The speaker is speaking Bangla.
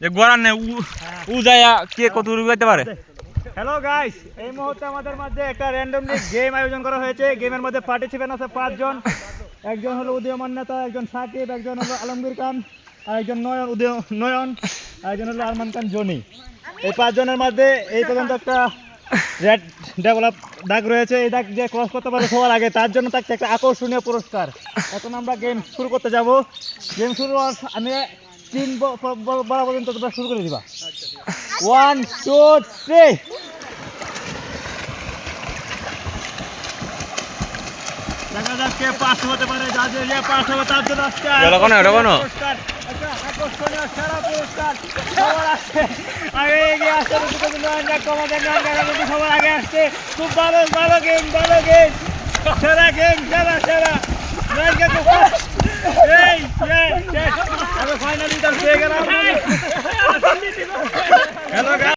যে গড়ান উ যায়া কে কত রুগাইতে পারে? হ্যালো গাইস এই মুহূর্তে আমাদের মধ্যে একটা র্যান্ডমলি গেম আয়োজন করা হয়েছে। গেমের মধ্যে পার্টিসিপেন্ট আছে পাঁচজন। একজন হলো উদীয়মান নেতা একজন সাকিব একজন হলো আলমগীর খান আর একজন নয়ন উদয় নয়ন আর একজন হলো আরমান খান জনি এই পাঁচজনের মধ্যে এই পর্যন্ত একটা রেড ডেভেলপ দাগ রয়েছে। এই দাগ যে ক্রস করতে পারে সবার আগে তার জন্য থাকছে একটা আকর্ষণীয় পুরস্কার। এখন আমরা গেম শুরু করতে যাব। গেম শুরু আমি তিন ব- ব- ব- বলা পর্যন্ত তোমরা শুরু করে দিবা। ওয়ান টু থ্রি দেখা যাক কে পাস হতে পারে যাদের যে পাস হবে তার জন্য আজকে এটা কোনো, এটা কোনো? আকর্ষণীয় সেরা পুরস্কার। সবার আসছে আগে এগিয়ে নাম গাড়া সবার আগে আসছে। খুব ভালো ভালো গেম ভালো গেম সেরা গেম সেরা সেরা। ফাইনালি তার পেয়ে গেলাম